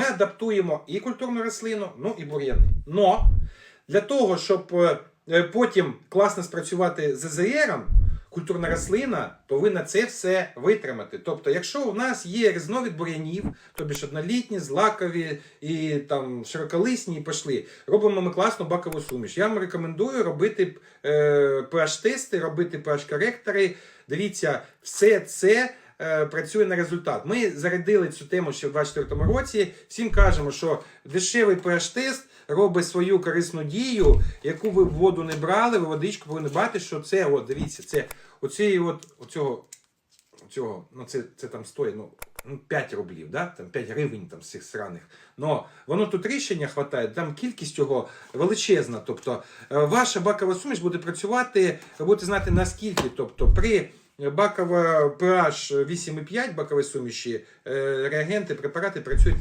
Ми адаптуємо і культурну рослину, ну і бур'яни. Но для того, щоб е, е, потім класно спрацювати з ЗЗРом, культурна рослина повинна це все витримати. Тобто, якщо у нас є різновид бур'янів, тобі ж однолітні, злакові і там широколисні, і пішли, робимо ми класну бакову суміш. Я вам рекомендую робити е, pH-тести, робити pH-коректори. Дивіться, все це. Е, Працює на результат. Ми зарядили цю тему ще в 2024 році. Всім кажемо, що дешевий pH-тест робить свою корисну дію, яку ви в воду не брали, ви водичку повинні бачити, що це, от, дивіться, це оцієї от, оцього, оцього, ну це, це там стоїть, ну, ну 5 рублів, да? там 5 гривень там з цих сраних. Но воно тут рішення хватає, там кількість його величезна. Тобто е, ваша бакова суміш буде працювати, ви будете знати наскільки. Тобто при бакова pH 8,5 бакової суміші е, реагенти, препарати працюють